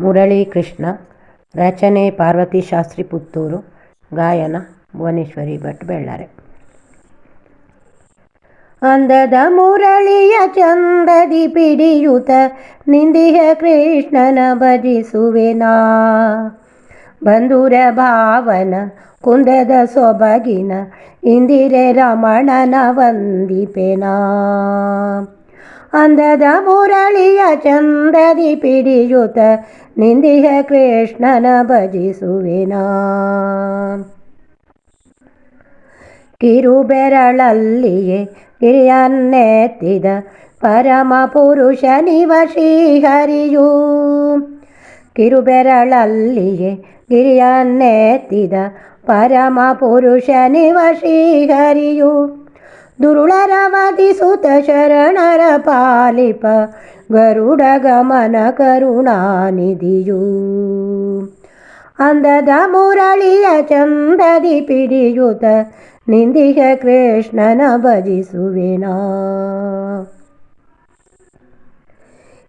ಮುರಳಿ ಕೃಷ್ಣ ರಚನೆ ಪಾರ್ವತಿ ಶಾಸ್ತ್ರಿ ಪುತ್ತೂರು, ಗಾಯನ ಭುವನೇಶ್ವರಿ ಭಟ್ ಬೆಳ್ಳಾರೆ. ಅಂದದ ಮುರಳಿಯ ಚಂದದಿ ಪಿಡಿಯುತ ನಿಂದಿಯ ಕೃಷ್ಣನ ಭಜಿಸುವೆನಾ? ಬಂಧುರ ಭಾವನ ಕುಂದದ ಸೊಬಗಿನ ಇಂದಿರೆ ರಮಣನ ವಂದಿಪೆನಾ? ಅಂದದ ಮುರಳಿಯ ಚಂದದಿ ಪಿಡಿಯುತ ನಿಂದಿಯ ಕೃಷ್ಣನ ಭಜಿಸುವಿನ. ಕಿರುಬೆರಳಲ್ಲಿಯೇ ಗಿರಿಯನ್ನೆತ್ತಿದ ಪರಮ ಪುರುಷನಿವ ಶ್ರೀಹರಿಯು ಕಿರುಬೆರಳಲ್ಲಿಯೇ ಗಿರಿಯನ್ನೆತ್ತಿದ ಪರಮ ಪುರುಷನಿವ ಶ್ರೀಹರಿಯು ದುರುಳರ ವಧಿಸುತ ಶರಣರ ಪಾಲಿಪ ಗರುಡ ಗಮನ ಕರುಣಾನಿಧಿಯು. ಅಂದದ ಮುರಳಿಯ ಚಂದದಿ ಪಿಡಿಯುತ ನಿಂದಿಹ ಕೃಷ್ಣನ ಭಜಿಸುವೆನಾ.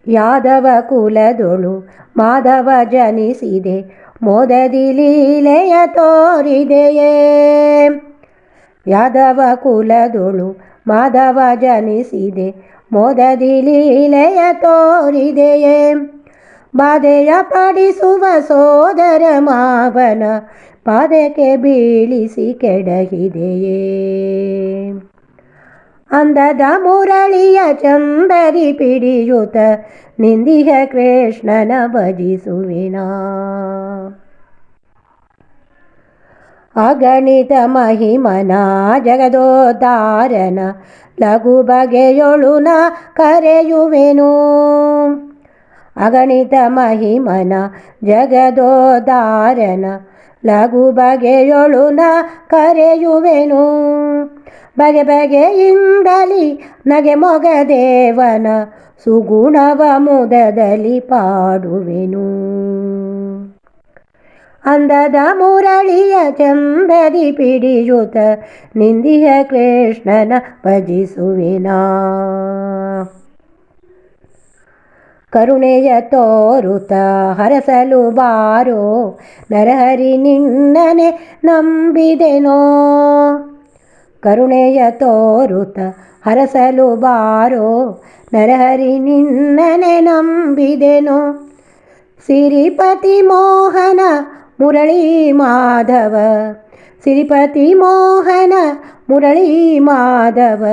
ಯಾದವ ಕುಲದೊಳು ಮಾಧವ ಜನಿಸಿದೆ, ಮೋದದಿ ಲೀಲೆಯ ತೋರಿದೆಯೇ. ಯಾದವ ಕುಲದೊಳು ಮಾಧವ ಜನಿಸಿದೆ, ಮೋದದಿ ಲೀಲೆಯ ತೋರಿದೆಯೇ. ಬಾಧೆಯ ಪಡಿಸುವ ಸೋದರ ಮಾವನ ಪಾದಕ್ಕೆ ಬೀಳಿಸಿ ಕೆಡಗಿದೆಯೇ ಅಂದದ ಮುರಳಿಯ ಚಂದರಿ ಪಿಡಿಯುತ ನಿಂದಿಹ ಕೃಷ್ಣನ ಭಜಿಸುವಿನಾ. ಅಗಣಿತ ಮಹಿಮನ ಜಗದೋದಾರನ ಲಘು ಬಗೆಯೊಳುನ ಕರೆಯುವೆನು. ಅಗಣಿತ ಮಹಿಮನ ಜಗದೋದಾರನ ಲಘು ಬಗೆಯೊಳುನ ಕರೆಯುವೆನು. ಬಗೆ ಬಗೆಯಿಂದಲಿ ನಗೆ ಮೊಗದೇವನ ಸುಗುಣವ ಮುದದಲ್ಲಿ ಪಾಡುವೆನು. ಅಂದದ ಮುರಳಿಯ ಚಂಬದಿ ಪಿಡಿಯುತ ನಿಂದಿಯ ಕೃಷ್ಣನ ಭಜಿಸುವಿನ. ಕರುಣೆಯ ತೋರುತ ಹರಸಲು ಬಾರೋ ನರಹರಿ ನಿನ್ನನೆ ನಂಬಿದೆನೋ. ಕರುಣೆಯ ತೋರುತ ಹರಸಲು ಬಾರೋ ನರಹರಿ ನಿನ್ನನೆ ನಂಬಿದೆನೋ. ಸಿರಿಪತಿ ಮೋಹನ ಮುರಳಿ ಮಾಧವ ಸಿರಿಪತಿ ಮೋಹನ ಮುರಳಿ ಮಾಧವ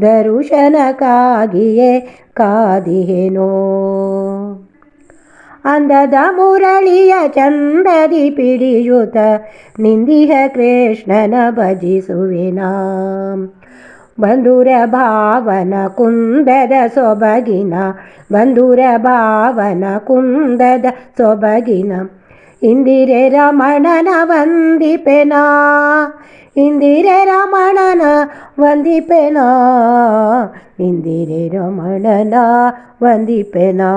ದರುಶನಕ್ಕಾಗಿಯೇ ಕಾದಿಹೆನೋ ಅಂದದ ಮುರಳಿಯ ಚಂದದಿ ಪಿಡಿಯುತ ನಿಂದಿಹ ಕೃಷ್ಣನ ಭಜಿಸುವೆನಾ ಬಂಧುರ ಭಾವನ ಕುಂದದ ಸೊಬಗಿನ ಬಂಧುರ ಭಾವನ ಕುಂದದ ಸೊಬಗಿನ ಇಂದಿರೆ ರಮಣನ ವಂದಿಪೆನಾ ಇಂದಿರೆ ರಮಣನ ವಂದಿಪೆನಾ ಇಂದಿರೆ ರಮಣನ ವಂದಿಪೆನಾ